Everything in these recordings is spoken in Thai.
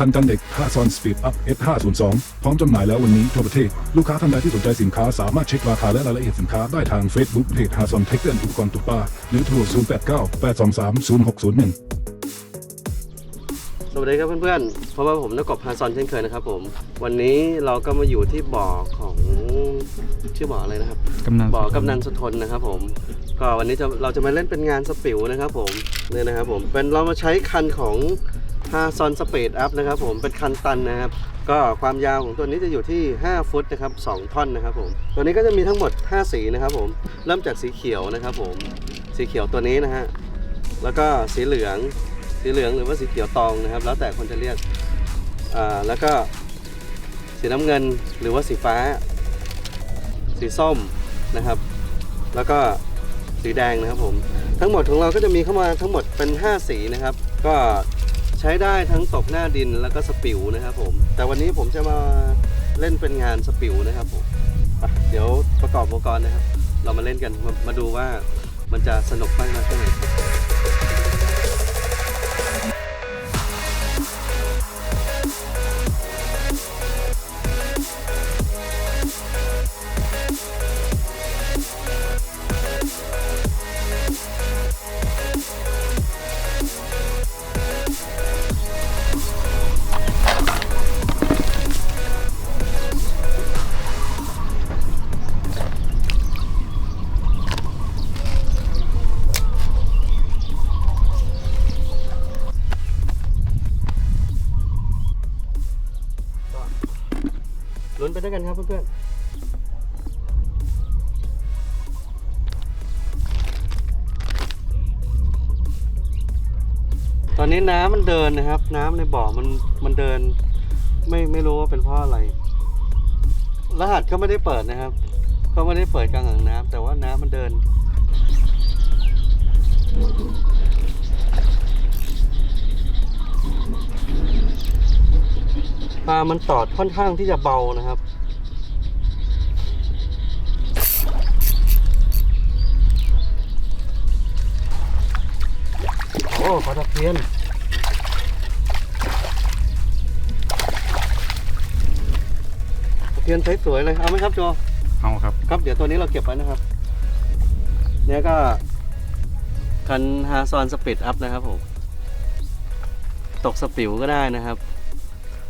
คันกันเด็กค่าซอนสปีดอัพ S502 พร้อมจำหน่ายแล้ววันนี้ทั่วประเทศ ลูกค้าท่านใดที่สนใจสินค้าสามารถเช็คราคาและรายละเอียดสินค้าได้ทาง Facebook เพจฮาซอนเทคเกิลอุปกรณ์ตกปลาหรือโทร089 823 0601สวัสดีครับเพื่อนๆเพราะว่าผมนักกบพาซอนเช่นเคยนะครับผม วันนี้เราก็มาอยู่ที่บ่อของชื่อบ่ออะไรนะครับ กำนันบ่อกำนันสุทนนะครับผม ก็วันนี้จะเราจะมาเล่นเป็นงานสปิวนะครับผมเนี่ยนะครับผม เป็นเรามาใช้คันของ ฮาซอนสเปดอัพนะครับผมเป็นคันตันนะครับก็ความยาวของตัวนี้จะอยู่ที่ 5 ฟุตนะครับ2ท่อนนะครับผมตัวนี้ก็จะมีทั้งหมด 5 สีนะครับผมเริ่มจากสีเขียวนะครับผมสีเขียวตัวนี้นะฮะแล้วก็สีเหลือง สีเหลืองหรือว่าสีเขียวตองนะครับ แล้วแต่คนจะเรียกอ่าแล้วก็สีน้ำเงินหรือว่าสีฟ้า สีส้มนะครับ แล้วก็สีแดงนะครับผมทั้งหมดของเราก็จะมีเข้ามาทั้งหมดเป็น 5 สีนะครับ ก็ ใช้ได้ทั้งตกหน้าดินแล้วก็สปิวนะครับผม แต่วันนี้ผมจะมาเล่นเป็นงานสปิวนะครับผมเดี๋ยวประกอบอุปกรณ์นะครับ เรามาเล่นกันมามาดูว่ามันจะสนุกมากน้อยแค่ไหนครับ ตอนนี้น้ำมันเดินนะครับ น้ำในบ่อมันมันเดิน ไม่ไม่รู้ว่าเป็นเพราะอะไร รหัสก็ไม่ได้เปิดนะครับเขาไม่ได้เปิดกลางอ่างน้ำแต่ว่าน้ำมันเดิน ปลามันตอดค่อนข้างที่จะเบานะครับ ขอตะเพียนตะเพียนใช้สวยเลย เอาไหมครับโจเอาครับ ครับ เดี๋ยวตัวนี้เราเก็บไว้นะครับ เนี่ยก็คันฮาซอนสปีดอัพนะครับผม ตกสปิวก็ได้นะครับ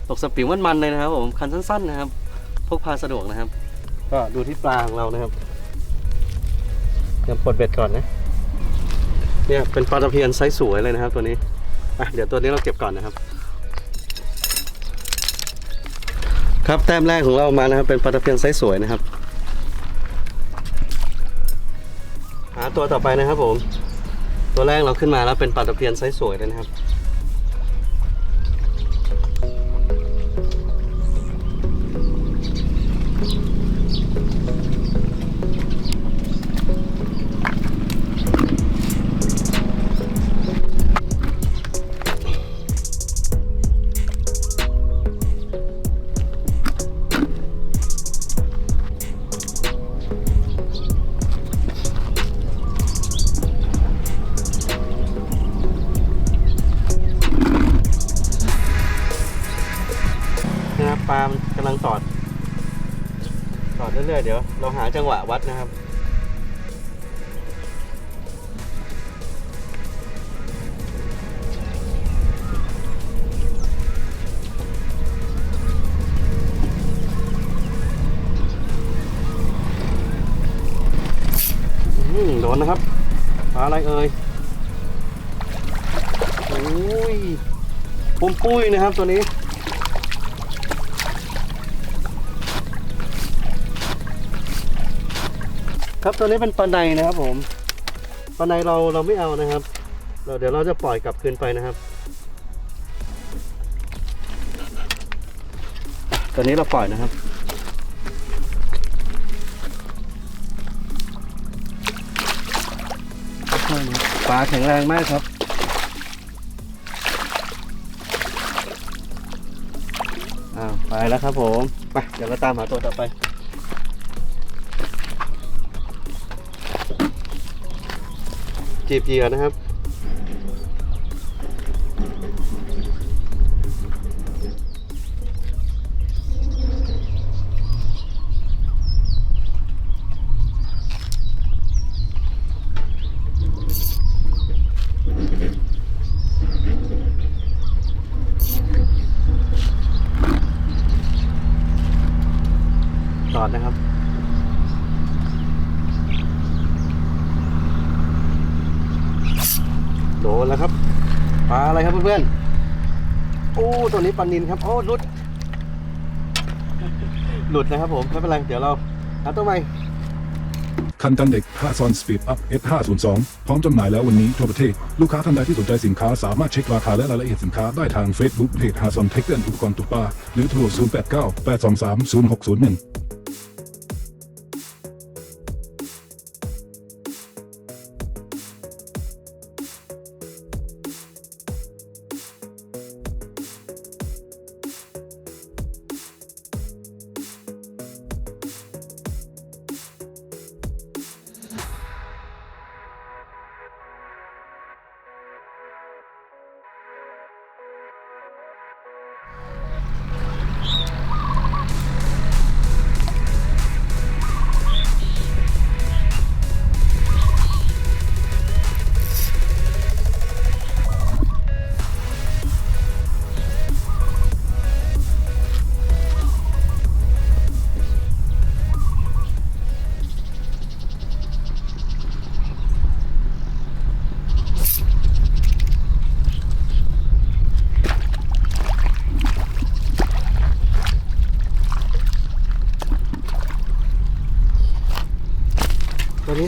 ตกสปิวมันๆเลยนะครับผมคันสั้น ๆ นะครับ พกพาสะดวกนะครับ ก็ดูที่ปลาของเรานะครับเดี๋ยวปลดเบ็ดก่อนนะ เนี่ยเป็นปลาตะเพียนไซส์สวยเลยนะครับตัวนี้อะเดี๋ยวตัวนี้เราเก็บก่อนนะครับ ครับแต้มแรกของเรามานะครับ เป็นปลาตะเพียนไซส์สวยนะครับหาตัวต่อไปนะครับผม ตัวแรกเราขึ้นมาแล้วเป็นปลาตะเพียนไซส์สวยเลยนะครับนะครับ ตอดเรื่อยๆเดี๋ยวเราหาจังหวะวัดนะครับอืมโดนนะครับปลาอะไรเอ่ยโอ้ยปุ้มปุ้ยนะครับตัวนี้ ครับตัวนี้เป็นปลาในนะครับผมปลาในเราเราไม่เอานะครับเราเดี๋ยวเราจะปล่อยกลับคืนไปนะครับ ตัวนี้เราปล่อยนะครับปลาแข็งแรงมากครับอ้าวไปแล้วครับผม ไป เดี๋ยวเราตามหาตัวต่อไป จีบเหยื่อนะครับ ตอนนะครับ นแล้วครับปลาอะไรครับเพื่อนๆโอ้ตัวนี้ปลานินครับโอ้หลุด หลุดนะครับผมไม่เป็นไรเดี๋ยวเราหาตัวใหม่คันตันเด็ก5ซอนสปีดอัพ S502 พร้อมจำหน่ายแล้ววันนี้ทั่วประเทศ ลูกค้าท่านใดที่สนใจสินค้าสามารถเช็คราคาและรายละเอียดสินค้าได้ทาง Facebook เพจ h a s o n t e c h อุปกรณ์ตุกปลาหรือโทร 089 823 0601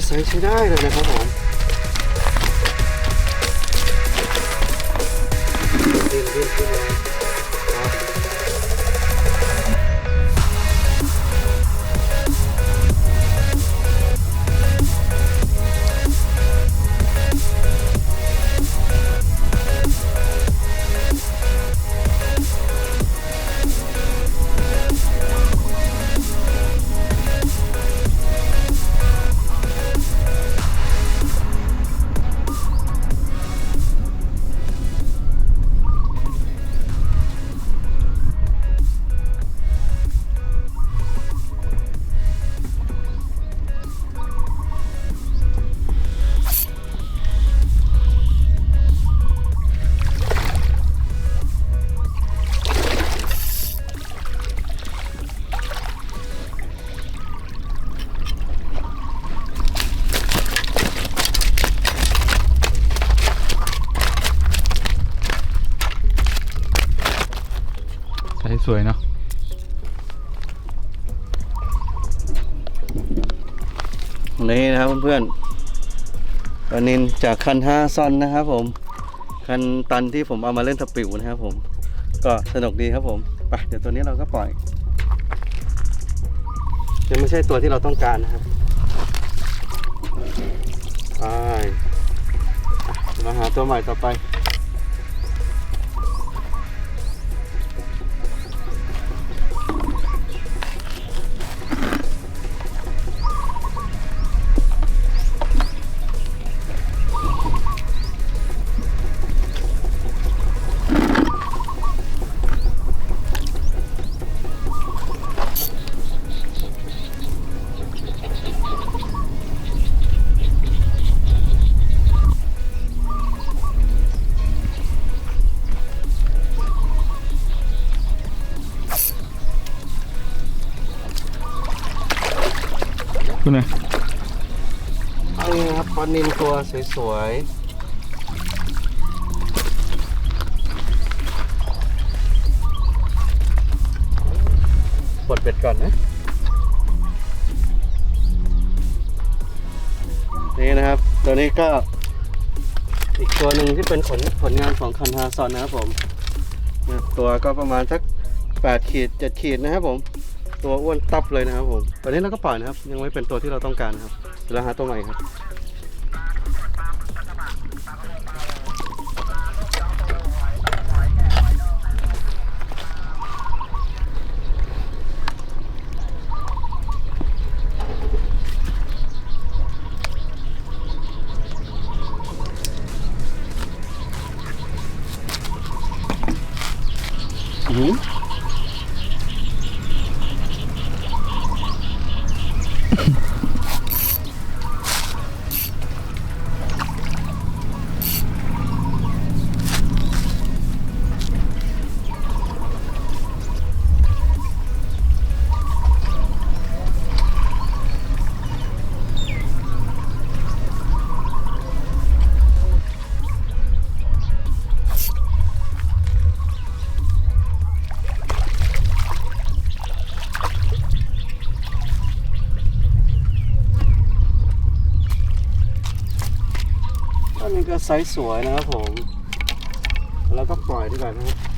ใส่ใช้ได้เลยนะครับผม วยเนาะนี่นะครับเพื่อนๆปลานินจากคันห้าซอนนะครับผม คันตันที่ผมเอามาเล่นสปิวนะครับผม ก็สนุกดีครับผม ไปเดี๋ยวตัวนี้เราก็ปล่อยยังไม่ใช่ตัวที่เราต้องการนะครับไปมาหาตัวใหม่ต่อไป คุณไงเอางี้ครับปลานินตัวสวยๆปลดเบ็ดก่อนนะ นี่นะครับ ตัวนี้ก็ อีกตัวหนึ่งที่เป็นผลผลงานของคันฮาซอนนะครับผม ตัวก็ประมาณสัก8ขีด7ขีดนะครับผม ตัวอ้วนตับเลยนะครับผมตอนนี้เราก็ปล่อยนะครับ ยังไม่เป็นตัวที่เราต้องการนะครับเดี๋ยวเราหาตัวใหม่ครับ ก็ไซส์สวยนะครับผม แล้วก็ปล่อยดีกว่านะครับ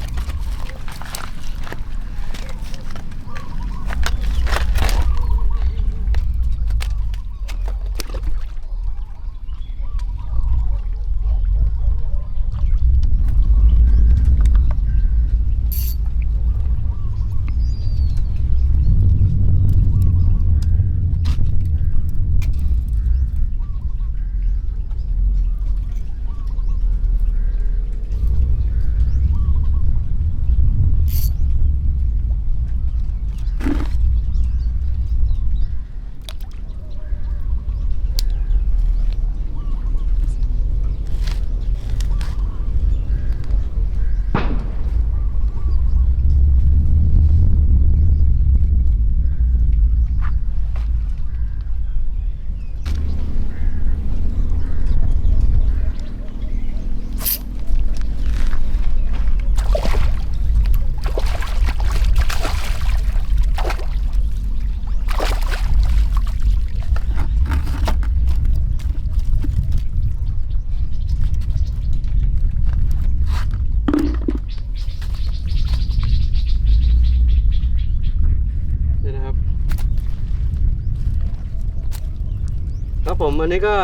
อันนี้ก็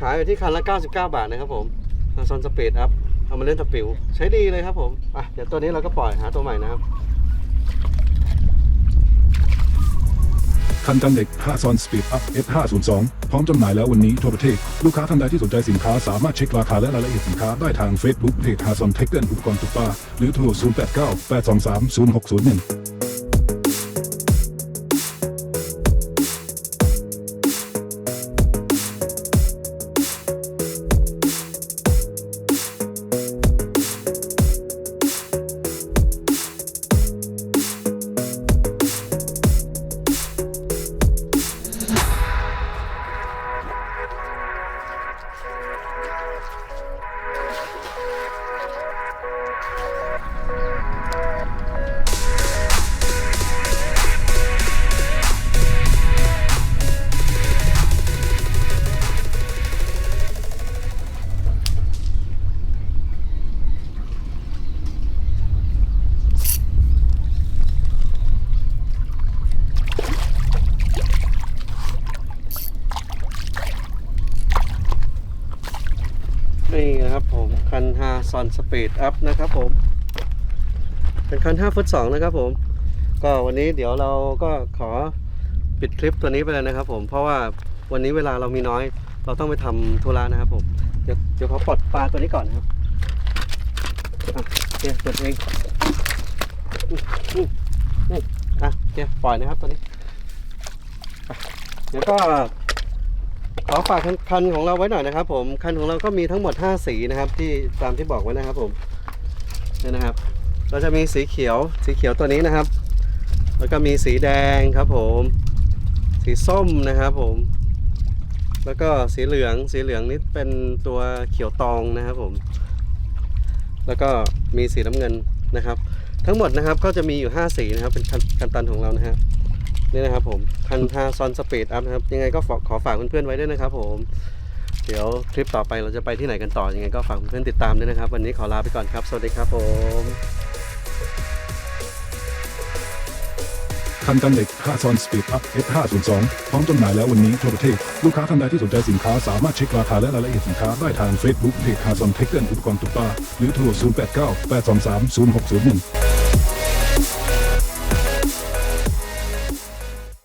ขายอยู่ที่คันละ 99 บาทนะครับผมซอนสปีดอัพเอามาเล่นตะปิว ใช้ดีเลยครับผมอะเดี๋ยวตัวนี้เราก็ปล่อยหาตัวใหม่นะครับ คันกันเหล็ก5ซอนสปีดอัพ S502 พร้อมจำหน่ายแล้ววันนี้ทั่วประเทศ ลูกค้าท่านใดที่สนใจสินค้าสามารถเช็คราคาและรายละเอียดสินค้าได้ทาง Facebook เพจ h a s o n t e c h อุปกรณ์ตุกปลาหรือโทร 089 823 0601 นี่นะครับผมคัน5ซอนสปีดอัพนะครับผม เป็นคัน5ฟุต2นะครับผม ก็วันนี้เดี๋ยวเราก็ขอปิดคลิปตัวนี้ไปเลยนะครับ ผมเพราะว่าวันนี้เวลาเรามีน้อย เราต้องไปทำธุระนะครับผมเดี๋ยวเดี๋ยวขอปลดปลาตัวนี้ก่อนนะครับอะโอเคปลดเองนี่อะโอเคปล่อยนะครับตัวนี้เดี๋ยวก็ ขอฝากคันของเราไว้หน่อยนะครับผมคันของเราก็มีทั้งหมด 5 สีนะครับ ที่ตามที่บอกไว้นะครับผมนี่นะครับ เราจะมีสีเขียวสีเขียวตัวนี้นะครับ แล้วก็มีสีแดงครับผม สีส้มนะครับผม แล้วก็สีเหลืองสีเหลืองนี่เป็นตัวเขียวตองนะครับผม แล้วก็มีสีน้ำเงินนะครับ ทั้งหมดนะครับก็จะมีอยู่ 5 สีนะครับเป็นคันคันตันของเรานะฮะ นี่นะครับผมคันฮาซอนสปีดอัพนะครับ ยังไงก็ฝากขอฝากเพื่อนๆไว้ด้วยนะครับผมเดี๋ยวคลิปต่อไปเราจะไปที่ไหนกันต่อยังไงก็ฝากเพื่อนๆติดตามด้วยนะครับ วันนี้ขอลาไปก่อนครับ สวัสดีครับผมคันกันเหล็ก5ซอนสปีดอัพ S502 พร้อมจำหน่ายแล้ววันนี้ทั่วประเทศ ลูกค้าท่านใดที่สนใจสินค้าสามารถเช็คราคาและรายละเอียดสินค้าได้ทาง Facebook เพจ h a s o n t e c h อุปกรณ์ตุ๊กปลาหรือโทร 089 823 0601